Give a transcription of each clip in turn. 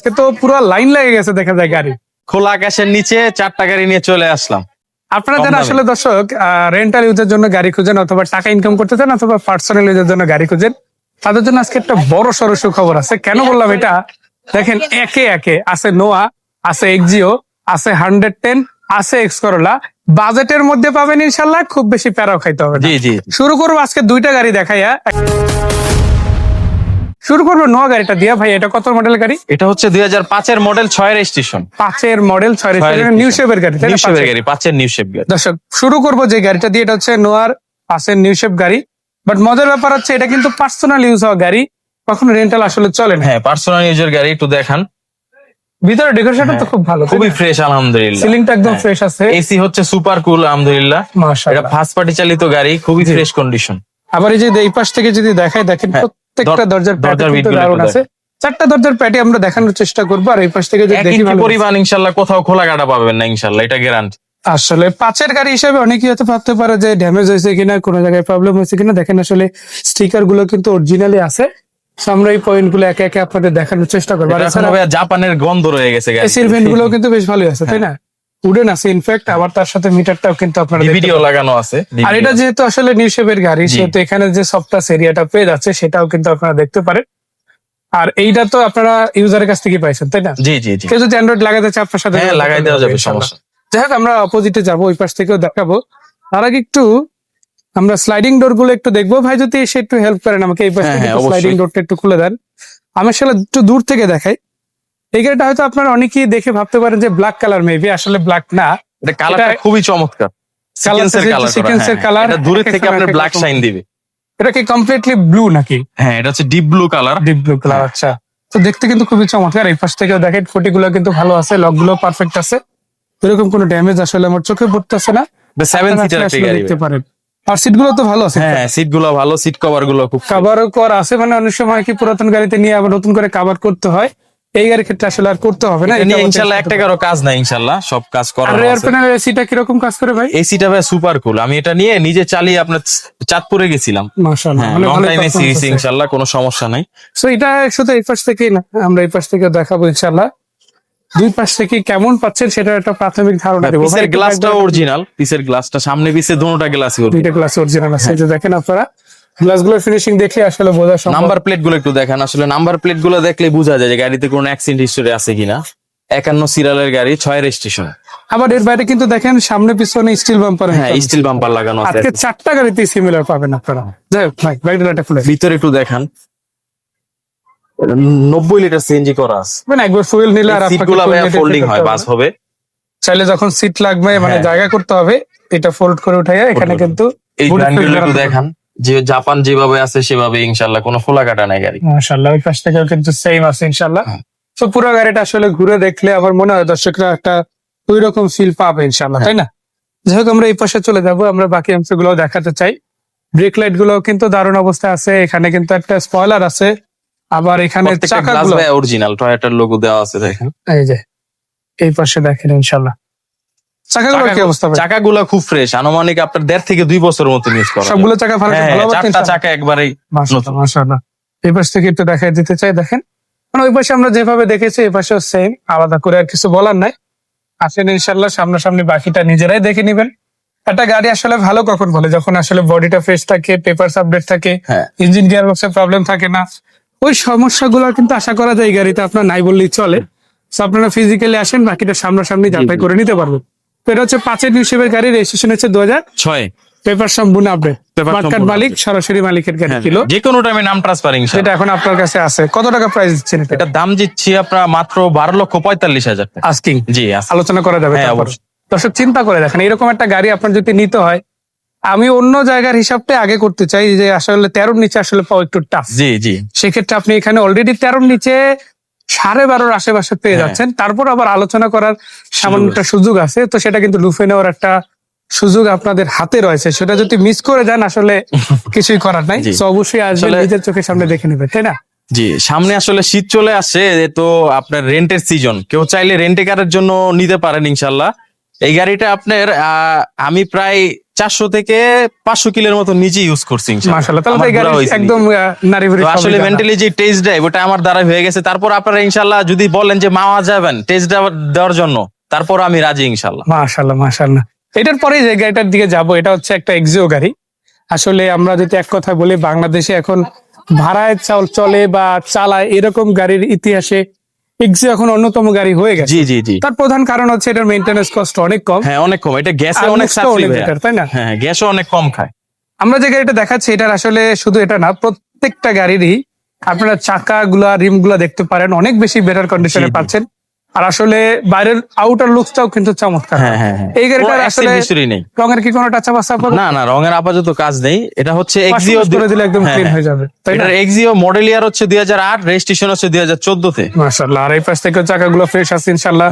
আজকে তো পুরো লাইন লেগে গেছে দেখা যায় গাড়ি। খোলা আকাশের নিচে চারটা গাড়ি নিয়ে চলে আসলাম। আপনারা যারা আসলে দর্শক রেন্টাল ইউজের জন্য গাড়ি খুঁজেন অথবা টাকা ইনকাম করতে চান অথবা পার্সোনাল ইউজের জন্য গাড়ি খুঁজেন তাদের জন্য আজকে একটা বড় সড় সুখবর আছে। কেন বললাম এটা? দেখেন একে একে আছে নোয়া আছে এক্সিও আছে হান্ড্রেড টেন আছে এক্স করোলা বাজেটের মধ্যে পাবেন ইনশাল্লাহ খুব বেশি প্যারাও খাইতে হবে না। জি জি। শুরু করব আজকে দুইটা গাড়ি দেখাইয়া। শুরু করব নোয়া গাড়িটা। দিয়া ভাই এটা কত মডেল গাড়ি? এটা হচ্ছে দুই হাজার পাঁচের মডেল ছয় রেজিস্ট্রেশন পাঁচের মডেল ছয় নিউ শেপের গাড়ি নিউ শেপের পাঁচের। গাড়ি পাঁচের নিউ শেপ গাড়ি। দর্শক শুরু করব যে গাড়িটা দিয়ে এটা হচ্ছে নোয়ার পাশের নিউ শেপ গাড়ি। বাট মজার ব্যাপার হচ্ছে এটা কিন্তু পার্সোনাল ইউজ হওয়া গাড়ি কখনো রেন্টাল আসলে চলে না। হ্যাঁ পার্সোনাল ইউজের গাড়ি একটু দেখান। ভিতরে ডেকোরেশনটা তো খুব ভালো খুবই ফ্রেশ আলহামদুলিল্লাহ। সিলিংটা একদম হ্যাঁ। ফ্রেশ আছে। এসি হচ্ছে সুপার কুল আলহামদুলিল্লাহ। এটা ফার্স্ট পার্টি চালিত গাড়ি খুবই ফ্রেশ কন্ডিশন আবার এই যে এই পাশ থেকে যদি দেখাই দেখেন হ্যাঁ, প্রত্যেকটা দরজার দারুণ আছে। চারটা দরজার প্যাটে আমরা দেখানোর চেষ্টা করব আর এই পাশ থেকে দেখি পরিমাণ ইনশাল্লাহ কোথাও খোলা কাটা পাবেন না ইনশাল্লাহ এটা গ্যারান্টি আসলে পাঁচের গাড়ি হিসেবে অনেকেই হয়তো ভাবতে পারে যে ড্যামেজ হয়েছে কিনা কোনো জায়গায় প্রবলেম হয়েছে কিনা। দেখেন আসলে স্টিকারগুলো কিন্তু অরিজিনালি আছে। আমরা এই পয়েন্টগুলো একে একে আপনাদের দেখানোর চেষ্টা করব। জাপানের গন্ধ রয়ে গেছে এসির ভেন্টগুলো কিন্তু বেশ ভালোই আছে তাই না? উডেন আছে ইনফ্যাক্ট আবার তার সাথে মিটারটাও কিন্তু আপনারা ভিডিও লাগানো আছে। আর এটা যেহেতু আসলে নিউ শেপের গাড়ি সেহেতু এখানে যে সফটওয়্যার এরিয়াটা পেয়ে যাচ্ছে সেটাও কিন্তু আপনারা দেখতে পারেন। আর এইটা তো আপনারা ইউজারের কাছ থেকে পাইছেন তাই না? জি জি জি। কেউ যদি অ্যান্ড্রয়েড লাগাতে চায় আপনার সাথে হ্যাঁ লাগাই দেওয়া যাবে সমস্যা। যাই হোক আমরা অপোজিটে যাব ওই পাশ থেকেও দেখাবো। তার আগে একটু আমরা স্লাইডিং ডোরগুলো একটু দেখব। ভাই যদি এসে একটু হেল্প করেন আমাকে এই পাশ হ্যাঁ, থেকে হ্যাঁ, স্লাইডিং ডোরটা একটু খুলে দেন। আমি আসলে একটু দূর থেকে দেখাই। এই গাড়িটা হয়তো আপনারা অনেকেই দেখে ভাবতে পারেন যে ব্ল্যাক কালার মেবি আসলে ব্ল্যাক না। এটা কালারটা খুবই চমৎকার। Colour কালার sequence এর colour, এটা দূরের এক থেকে আপনার ব্ল্যাক এক এক শাইন দিবে। এটা কি কমপ্লিটলি ব্লু নাকি? হ্যাঁ এটা হচ্ছে deep blue colour deep blue colour হ্যাঁ। আচ্ছা। তো দেখতে কিন্তু খুবই চমৎকার। এই পাশ থেকেও দেখেন ফুটি গুলো কিন্তু ভালো আছে লক পারফেক্ট আছে। এরকম কোনো ড্যামেজ আসলে আমার চোখে পড়তেছে না। সেভেন আপনারা সিটার একটা গাড়ি দেখতে পারেন। আর সিটগুলো তো ভালো আছে। হ্যাঁ সিটগুলো ভালো সিট কভারগুলো খুব কাভার কর আছে মানে অনেক সময় কি পুরাতন গাড়িতে নিয়ে আবার নতুন করে কাভার করতে হয়। এই গাড়ির ক্ষেত্রে আসলে আর করতে হবে না ইনশাল্লাহ এক টাকারও কাজ নাই ইনশাল্লাহ সব কাজ করা আর রেয়ার প্যানেল এসিটা কীরকম কাজ করে ভাই? এসিটা ভাই সুপার কুল আমি এটা নিয়ে নিজে চালিয়ে আপনার চাঁদপুরে গেছিলাম। মাশাআল্লাহ হ্যাঁ লং টাইম এসি ইনশাল্লাহ কোনো সমস্যা নাই। সো এটা শুধু এই পাশ থেকেই না আমরা এই পাশ থেকে দেখাবো ইনশাআল্লাহ দুই পাশ থেকে কেমন পাচ্ছেন সেটার একটা প্রাথমিক ধারণা দেবো পিসের গ্লাসটা অরিজিনাল পিসের গ্লাসটা সামনে পিসে দুটোটা গ্লাসই দুইটা গ্লাস অরিজিনাল আছে যে দেখেন আপনারা। গ্লাসগুলোর ফিনিশিং দেখে আসলে বোঝা সম্ভব। নাম্বার প্লেটগুলো একটু দেখেন। আসলে নাম্বার প্লেটগুলো দেখলে বোঝা যায় যে গাড়িতে কোনো অ্যাক্সিডেন্ট হিস্টোরি আছে কিনা। একান্ন সিরিয়ালের গাড়ি ছয় রেজিস্ট্রেশন আবার এর বাইরে কিন্তু দেখেন সামনে পিছনে স্টিল বাম্পার হ্যাঁ স্টিল বাম্পার লাগানো আছে। আজকে চারটা গাড়িতে সিমিলার পাবেন আপনারা। যাই হোক ভাই ব্যাকডালাটা খুলে। ভিতরে একটু দেখান। নব্বই লিটার সিএনজি করা আছে। মানে একবার ফুয়েল নিলে আর সিট আপনাকে গুলো ফোল্ডিং হয় বাস হবে। চাইলে যখন সিট লাগবে মানে হ্যাঁ। জায়গা করতে হবে এটা ফোল্ড করে উঠাইয়া এখানে কিন্তু এই দেখান। যে জাপান যেভাবে আছে সেভাবে ইনশাল্লাহ কোনো খোলা কাটা নাই গাড়ি। মাশাআল্লাহ ওই পাশ থেকে কিন্তু সেম আছে ইনশাআল্লাহ। হ্যাঁ। তো পুরো গাড়িটা আসলে ঘুরে দেখলে আমার মনে হয় দর্শকরা একটা ওই রকম ফিল পাবে ইনশাআল্লাহ তাই না? যাই হোক আমরা এই পাশে চলে যাব আমরা বাকি অংশগুলো দেখাতে চাই। ব্রেক লাইটগুলো কিন্তু দারুণ অবস্থায় আছে এখানে কিন্তু একটা স্পয়লার আছে। আবার এখানে চাকাগুলো অরিজিনাল টয়োটার লোগো দেওয়া আছে দেখেন। এই যে এই পাশে দেখেন ইনশাআল্লাহ। চাকাগুলো কি অবস্থা চাকাগুলো খুব ফ্রেশ আনুমানিক আপনার দেড় থেকে দুই বছরের মতো ইউজ করা সবগুলো চাকা ভালো হ্যাঁ, ভালো চারটা চাকা একবারেই মাশাআল্লাহ এই পাশ থেকে একটু দেখাই দিতে চাই দেখেন। মানে ওই পাশে আমরা যেভাবে দেখেছি এই পাশেও সেম আলাদা করে আর কিছু বলার নাই। আসেন ইনশাল্লাহ সামনাসামনি বাকিটা নিজেরাই দেখে নিবেন। একটা গাড়ি আসলে ভালো কখন বলে? যখন আসলে বডিটা ফ্রেশ থাকে পেপার আপডেট থাকে হ্যাঁ। ইঞ্জিন গিয়ার বক্সের প্রবলেম থাকে না। ওই সমস্যাগুলো কিন্তু আশা করা যায় এই গাড়িতে আপনার নাই বললেই চলে। আপনারা ফিজিক্যালি আসেন বাকিটা সামনাসামনি যাচাই করে নিতে পারবেন। তো এটা হচ্ছে পাঁচের হিসেবে গাড়ি রেজিস্ট্রেশন হচ্ছে দু হাজার ছয়। পেপার সম্পূর্ণ আপডেট সম্পূর্ণ মালিক সরাসরি মালিকের গাড়ি ছিল যে কোনো টাইমে নাম ট্রান্সফার সেটা এখন আপনার কাছে আছে। কত টাকা প্রাইস দিচ্ছেন এটা? এটা দাম দিচ্ছি আপনার মাত্র বারো লক্ষ পঁয়তাল্লিশ হাজার আস্কিং জি আলোচনা করা যাবে হ্যাঁ। দর্শক চিন্তা করে দেখেন এরকম একটা গাড়ি আপনার যদি নিতে হয় আমি অন্য জায়গার হিসাবটা আগে করতে চাই যে আসলে তেরোর নিচে আসলে পাওয়া একটু টাফ জি জি। সেক্ষেত্রে আপনি এখানে অলরেডি তেরোর নিচে সাড়ে বারোর আশেপাশে পেয়ে হ্যাঁ। যাচ্ছেন। তারপর আবার আলোচনা করার সামান্য একটা সুযোগ আছে। তো সেটা কিন্তু লুফে নেওয়ার একটা সুযোগ আপনাদের হাতে রয়েছে। সেটা যদি মিস করে যান আসলে কিছুই করার নাই। তো অবশ্যই আসলে- নিজের চোখের সামনে দেখে নেবেন তাই না? জি সামনে আসলে শীত চলে আসছে এ তো আপনার রেন্টের সিজন কেউ চাইলে রেন্টে কারের জন্য নিতে পারেন ইনশাল্লাহ। এই গাড়িটা আপনার আহ, আমি প্রায় চারশো থেকে পাঁচশো কিলোর মতো নিজে ইউজ করছি একদম আসলে মেন্টালি যে টেস্ট ড্রাইভ ওটা আমার দ্বারা হয়ে গেছে। তারপর আপনারা ইনশাল্লাহ যদি বলেন যে মাওয়া যাবেন টেস্ট দেওয়ার জন্য তারপর আমি রাজি ইনশাল্লাহ মাশাল্লাহ মাশাল্লাহ এটার পরে যে গাড়িটার দিকে যাব এটা হচ্ছে একটা এক্সিও গাড়ি। আসলে আমরা যদি এক কথা বলি বাংলাদেশে এখন ভাড়ায় চাল চলে বা চালায় এরকম গাড়ির ইতিহাসে এক্সিও এখন অন্যতম গাড়ি হয়ে গেছে। জি জি জি। তার প্রধান কারণ হচ্ছে এটার মেইনটেনেন্স কস্ট অনেক কম। হ্যাঁ অনেক কম। এটা গ্যাসে অনেক সাশ্রয়ী তাই না? হ্যাঁ গ্যাসও অনেক কম খায়। আমরা যে গাড়িটা দেখাচ্ছি এটার আসলে শুধু এটা না প্রত্যেকটা গাড়িরই আপনারা চাকা গুলা রিমগুলা দেখতে পারেন অনেক বেশি বেটার কন্ডিশনে। পাচ্ছেন। আর আসলে বাইরের আউটার লুকসটাও কিন্তু চমৎকার। হ্যাঁ হ্যাঁ হ্যাঁ। এই গাড়িটার আসলে রঙের কি কোনো টাচা বাসা না না রঙের আপাতত কাজ নেই। এটা হচ্ছে এক্সিও করে দিলে একদম ক্লিন হ্যাঁ। যাবে এটার এক্সিও মডেল ইয়ার হচ্ছে দুই হাজার আট রেজিস্ট্রেশন হচ্ছে দুই হাজার চোদ্দতে। মাশাআল্লাহ আর এই পাশ থেকে চাকাগুলো ফ্রেশ আছে ইনশাআল্লাহ।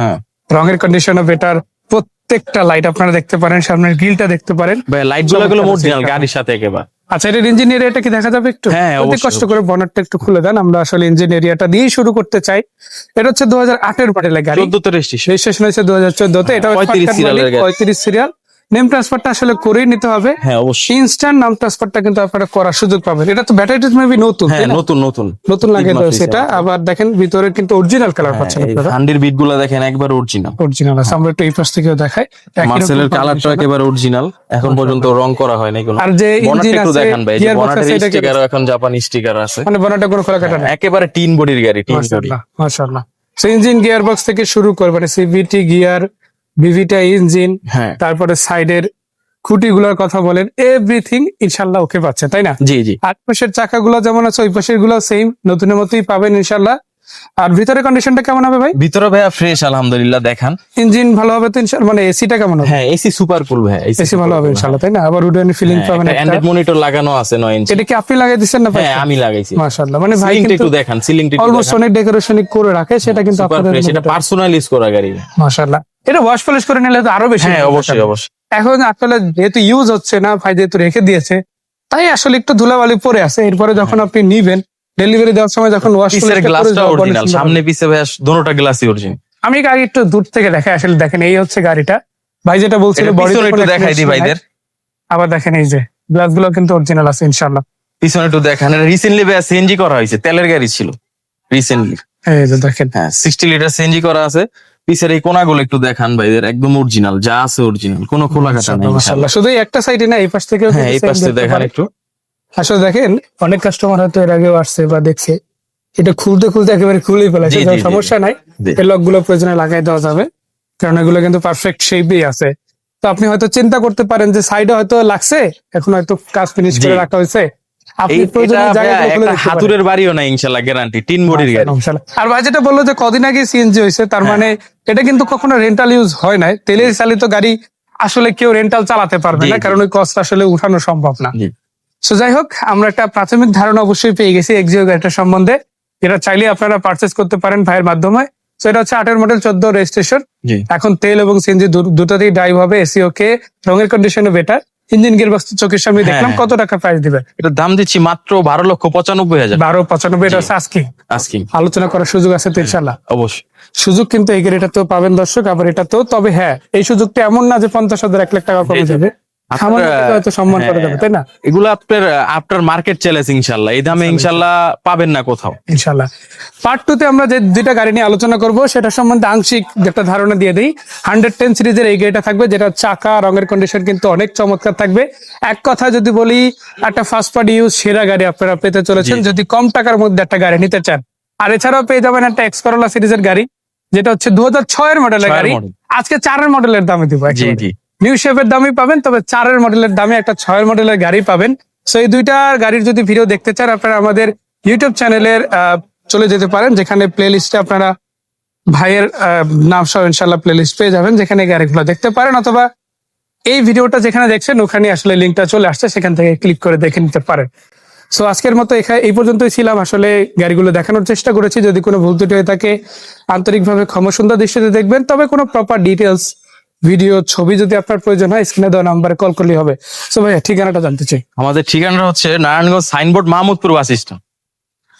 রঙের কন্ডিশনও বেটার প্রত্যেকটা লাইট আপনারা দেখতে পারেন সামনের গ্রিলটা দেখতে পারেন। লাইটগুলো অরিজিনাল গাড়ির সাথে একেবারে। আচ্ছা এটার ইঞ্জিনিয়ারিয়াটা এটা কি দেখা যাবে একটু? হ্যাঁ, অতি কষ্ট করে বনারটা একটু খুলে দেন আমরা আসলে ইঞ্জিন এরিয়াটা দিয়েই শুরু করতে চাই। এটা হচ্ছে দু হাজার আটের মডেলের গাড়ি। চোদ্দতে রেজিস্ট্রেশন রেজিস্ট্রেশন হয়েছে দু হাজার চোদ্দতে এটা 35 সিরিয়ালের গাড়ি। পঁয়ত্রিশ সিরিয়াল নেম ট্রান্সফারটা আসলে করেই নিতে হবে। হ্যাঁ অবশ্যই। ইনস্ট্যান্ট নাম ট্রান্সফারটা কিন্তু আপনারা করার সুযোগ পাবেন। এটা তো ব্যাটারিটা মেবি নতুন হ্যাঁ না? নতুন নতুন। নতুন লাগে face এটা। আবার দেখেন ভিতরে কিন্তু অরিজিনাল কালার পাচ্ছেন আপনারা। হান্ডির বিটগুলা দেখেন একবার অরিজিনাল অরিজিনাল আছে। আমরা একটু এই পাশ থেকেও দেখাই। মার্সেলের কালারটা একেবারে অরিজিনাল এখন পর্যন্ত রং করা হয় নাই কোনো। আর যে ইঞ্জিন আছে দেখান ভাই যে বনাটের স্টিকার এখন জাপানি স্টিকার আছে। মানে বনাটা কোনো খোলা কাটা নাই। একেবারে টিন বডির গাড়ি টিন বডি মাশাআল্লাহ মাশাআল্লাহ। সো ইঞ্জিন গিয়ার বক্স থেকে শুরু করে মানে সিভিটি গিয়ার বিভিটা ইঞ্জিন হ্যাঁ। তারপরে সাইডের খুঁটিগুলোর কথা বলেন এভরিথিং ইনশাল্লাহ ওকে পাচ্ছে তাই না? জি জি। আট পাশের চাকাগুলো যেমন আছে ওই পাশেরগুলো সেম নতুনের মতোই পাবেন ইনশাল্লাহ। আর ভিতরে কন্ডিশনটা কেমন হবে ভাই? ভিতরে ভাইয়া ফ্রেশ আলহামদুলিল্লাহ দেখান। ইঞ্জিন ভালো হবে তো ইনশাল্লাহ? মানে এসিটা কেমন হবে? হ্যাঁ এসি সুপার কুল ভাইয়া এসি ভালো হবে ইনশাল্লাহ তাই না? আবার উডেন ফিলিং পাবেন একটা। অ্যান্ড্রয়েড মনিটর লাগানো আছে নয় ইঞ্চি এটা কি আপনি লাগাই দিচ্ছেন না হ্যাঁ আমি লাগাইছি মাশাআল্লাহ মানে ভাই কিন্তু একটু দেখান সিলিংটা অলমোস্ট অনেক ডেকোরেশন করে রাখে সেটা কিন্তু আপনাদের এটা পার্সোনাল ইউজ করা গাড়ি। মাশাআল্লাহ। এটা ওয়াশ পলিশ করে নিলে তো আরও বেশি হ্যাঁ অবশ্যই অবশ্যই। এখন আসলে যেহেতু ইউজ হচ্ছে না ভাই যেহেতু রেখে দিয়েছে তাই আসলে একটু ধুলাবালি পরে আছে। এরপরে যখন আপনি নিবেন ডেলিভারি দেওয়ার সময় যখন ওয়াশ পিসের গ্লাসটা অরিজিনাল সামনে পিছে ভাইয়া দোনোটা গ্লাসই অরিজিনাল আমি আগে একটু দূর থেকে দেখে আসলে দেখেন এই হচ্ছে গাড়িটা। ভাই যেটা বলছিল কোনো একটু দেখাই দিই ভাইদের। আবার দেখেন এই যে গ্লাসগুলো কিন্তু অরিজিনাল আছে ইনশাল্লাহ পিছনে একটু দেখান এটা রিসেন্টলি ভাইয়া সিএনজি করা হয়েছে তেলের গাড়ি ছিল রিসেন্টলি এই যে দেখেন। হ্যাঁ সিক্সটি লিটার সিএনজি করা আছে। পিছের এই কোনাগুলো একটু দেখান ভাইদের একদম অরিজিনাল যা আছে অরিজিনাল কোনো খোলা কাটা নেই। মাশাআল্লাহ। শুধু একটা সাইডে না এই পাশ থেকে হ্যাঁ এই পাশে দেখান একটু। আসলে দেখেন অনেক কাস্টমার হয়তো এর আগেও আসছে বা দেখছে। এটা খুলতে খুলতে একেবারে খুলেই ফেলেছে সমস্যা নাই। এই লকগুলো প্রয়োজনে লাগাই দেওয়া যাবে কারণ এগুলো কিন্তু পারফেক্ট শেপেই আছে। তো আপনি হয়তো চিন্তা করতে পারেন যে সাইডে হয়তো লাগছে এখন হয়তো কাজ ফিনিশ করে রাখা হয়েছে। এটা। হাতুড়ের বাড়িও না ইনশাল্লাহ গ্যারান্টি তিন বডির গাড়ি। আর ভাই যেটা বলল যে কদিন আগে সিএনজি হয়েছে তার হ্যাঁ। মানে এটা কিন্তু কখনো রেন্টাল ইউজ হয় নাই। তেলে চালিত গাড়ি আসলে কেউ রেন্টাল চালাতে পারবে না কারণ ওই কষ্ট আসলে উঠানো সম্ভব না। সো যাই হোক আমরা একটা প্রাথমিক ধারণা অবশ্যই পেয়ে গেছি এক্সিও গাড়িটার সম্বন্ধে। যেটা চাইলে আপনারা পারচেস করতে পারেন ভাইয়ের মাধ্যমে। তো এটা হচ্ছে আটের মডেল চোদ্দ রেজিস্ট্রেশন। এখন তেল এবং সিএনজি দুটাতেই ড্রাইভ হবে এসি ওকে রঙের কন্ডিশনে বেটার ইঞ্জিন গিয়ার বক্স চোখের সামনে হ্যাঁ, দেখলাম হ্যাঁ। কত টাকা প্রাইস দিবে? এটার দাম দিচ্ছি মাত্র বারো লক্ষ পঁচানব্বই হাজার। বারো পঁচানব্বই এটা হচ্ছে আজকে আজকে আলোচনা করার সুযোগ আছে তো ইনশাল্লাহ অবশ্যই। সুযোগ কিন্তু এই গাড়িটাতেও পাবেন দর্শক আবার এটা তো তবে হ্যাঁ এই সুযোগটা এমন না যে পঞ্চাশ হাজার এক লাখ টাকা কমে। যাবে। সম্মান করে হ্যাঁ। যাবে তাই না? এগুলো আপনার আপনার মার্কেট চ্যালেঞ্জ ইনশাল্লাহ। এই দামে ইনশাল্লাহ। পাবেন না কোথাও। ইনশাল্লাহ। পার্ট টু তে আমরা যে দুইটা গাড়ি নিয়ে আলোচনা করব সেটা সম্বন্ধে আংশিক একটা ধারণা দিয়ে দিই। হান্ড্রেড টেন সিরিজের এই গাড়িটা থাকবে যেটা চাকা রঙের কন্ডিশন কিন্তু অনেক চমৎকার থাকবে। এক কথা যদি বলি একটা ফার্স্ট পার্টি ইউজ সেরা গাড়ি আপনারা পেতে চলেছেন। যদি কম টাকার মধ্যে একটা গাড়ি নিতে চান। আর এছাড়াও পেয়ে যাবেন একটা এক্স করোলা সিরিজের গাড়ি যেটা হচ্ছে দু হাজার ছয়ের মডেলের গাড়ি আজকে চারের মডেলের দামে দিব জি জি। নিউ শেপের দামই পাবেন, তবে চারের মডেলের দামে একটা ছয়ের মডেলের গাড়ি পাবেন। সো এই দুইটা গাড়ির যদি ভিডিও দেখতে চান, আপনারা আমাদের ইউটিউব চ্যানেলের চলে যেতে পারেন, যেখানে প্লে লিস্টে আপনারা ভাইয়ের নাম সহ ইনশাল্লাহ প্লে লিস্ট পেয়ে যাবেন, যেখানে গাড়িগুলো দেখতে পারেন, অথবা এই ভিডিওটা যেখানে দেখছেন, ওখানে আসলে লিঙ্কটা চলে আসছে, সেখান থেকে ক্লিক করে দেখে নিতে পারেন। সো আজকের মতো এখানে এই পর্যন্তই ছিলাম। আসলে গাড়িগুলো দেখানোর চেষ্টা করেছি, যদি কোনো ভুল ত্রুটি হয়ে থাকে, আন্তরিকভাবে ক্ষমা সুন্দর দৃষ্টিতে দেখবেন, তবে কোনো প্রপার ডিটেলস ভিডিও ছবি যদি আপনার প্রয়োজন হয় স্ক্রিনে দেওয়া নাম্বারে কল করলেই হবে। সো ভাইয়া ঠিকানাটা জানতে চাই। আমাদের ঠিকানা হচ্ছে Narayanganj Signboard Mahmudpur bus stand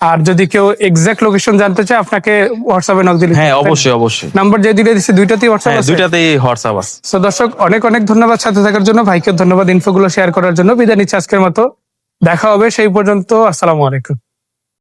আর যদি কেউ এক্সাক্ট লোকেশন জানতে চায় আপনাকে হোয়াটসঅ্যাপে নক দিলে হ্যাঁ অবশ্যই অবশ্যই। নাম্বার যে দুইটা দিচ্ছি দুইটাতেই হোয়াটসঅ্যাপ হ্যাঁ আছে। দুইটাতেই হোয়াটসঅ্যাপ আছে। তো দর্শক অনেক অনেক ধন্যবাদ সাথে থাকার জন্য ভাইকে ধন্যবাদ ইনফোগুলো শেয়ার করার জন্য। বিদায় নিচ্ছি আজকের মতো। দেখা হবে সেই পর্যন্ত। আসসালামু আলাইকুম।